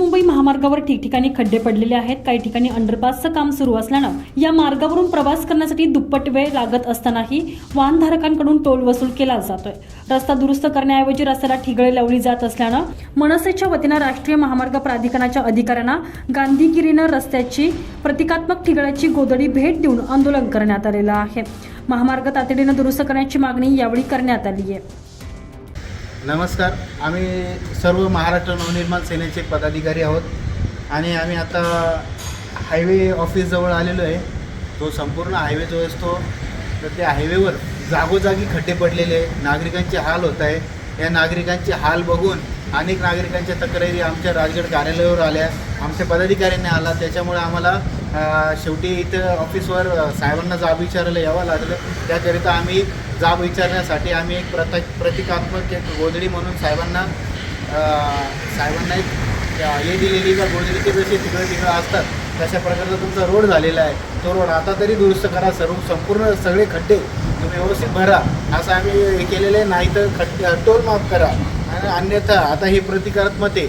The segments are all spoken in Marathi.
मुंबई महामार्गावर ठिकठिकाणी खड्डे पडलेले आहेत. काही ठिकाणी अंडरपासचं काम सुरू असल्यानं या मार्गावरून प्रवास करण्यासाठी दुप्पट वेळ लागत असतानाही वाहनधारकांकडून टोल वसूल केला जातोय. रस्ता दुरुस्त करण्याऐवजी रस्त्याला ठिगळे लावली जात असल्यानं मनसेच्या वतीनं राष्ट्रीय महामार्ग प्राधिकरणाच्या अधिकाऱ्यांना गांधीगिरीनं रस्त्याची प्रतिकात्मक ठिगळ्याची गोदडी भेट देऊन आंदोलन करण्यात आलेलं आहे. महामार्ग तातडीनं दुरुस्त करण्याची मागणी यावेळी करण्यात आली आहे नमस्कार. आम्ही सर्व महाराष्ट्र नवनिर्माण सेनेचे पदाधिकारी आहोत आणि आम्ही आता हायवे ऑफिसजवळ आलेलो आहे. तो संपूर्ण हायवे जो असतो तर त्या हायवेवर जागोजागी खड्डे पडलेले आहे. नागरिकांचे हाल होत आहे. या नागरिकांचे हाल बघून अनेक नागरिकांच्या तक्रारी आमच्या राजगड कार्यालयावर आल्या. आमच्या पदाधिकाऱ्यांनी आला. त्याच्यामुळे आम्हाला शेवटी इथं ऑफिसवर साहेबांना जाब विचारायला यावं लागलं. त्याकरिता आम्ही जाब विचारण्यासाठी आम्ही एक प्रता प्रतिकात्मक एक गोधडी म्हणून साहेबांना साहेबांना एक हे दिलेली का गोधडीचे जसे तिकडे तिकडं असतात. तशा प्रकारचा तुमचा रोड झालेला आहे. तो रोड आता तरी दुरुस्त करा. सर्व संपूर्ण सगळे खड्डे तुम्ही व्यवस्थित भरा. असं आम्ही हे केलेलं आहे. नाही तर खड्डे टोल माफ करा. आणि अन्यथा आता हे प्रतिकारात्मक आहे.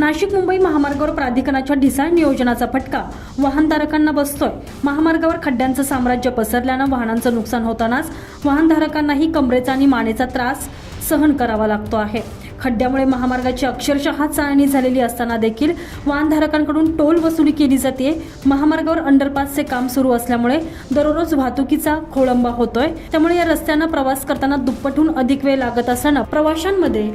नाशिक मुंबई महामार्गावर प्राधिकरणाच्या ढिसाळ नियोजनाचा फटका. वाहनधारकांना बसतोय. महामार्गावर खड्ड्यांचं साम्राज्य पसरल्यानं वाहनांचं नुकसान होतानाच वाहनधारकांनाही कमरेचा आणि मानेचा त्रास सहन करावा लागतो आहे. खड्ड्यामुळे महामार्गाची अक्षरशः चाळणी झालेली असताना देखील वाहनधारकांकडून टोल वसुली केली जाते. महामार्गावर अंडरपासचे काम सुरू असल्यामुळे दररोज वाहतुकीचा खोळंबा होतोय. त्यामुळे या रस्त्यानं प्रवास करताना दुप्पटहून अधिक वेळ लागत असताना प्रवाशांमध्ये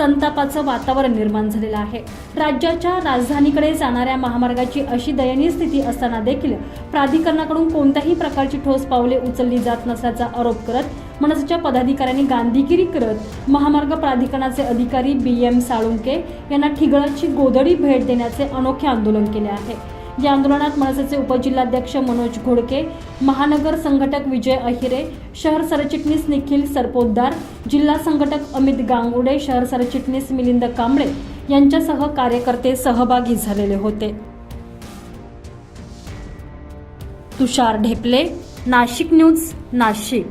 संतापाचं वातावरण निर्माण झालेलं आहे. राज्याच्या राजधानीकडे जाणाऱ्या महामार्गाची अशी दयनीय स्थिती असताना देखील प्राधिकरणाकडून कोणत्याही प्रकारची ठोस पावले उचलली जात नसल्याचा आरोप करत मनसेच्या पदाधिकाऱ्यांनी गांधीगिरी करत महामार्ग प्राधिकरणाचे अधिकारी बी एम साळुंके यांना ठिगळाची गोदडी भेट देण्याचे अनोखे आंदोलन केले आहे. या आंदोलनात मनसेचे उपजिल्हाध्यक्ष मनोज घोडके महानगर संघटक विजय अहिरे शहर सरचिटणीस निखिल सरपोतदार जिल्हा संघटक अमित गांगुडे शहर सरचिटणीस मिलिंद कांबळे यांच्यासह कार्यकर्ते सहभागी झालेले होते. तुषार ढेपले नाशिक न्यूज नाशिक.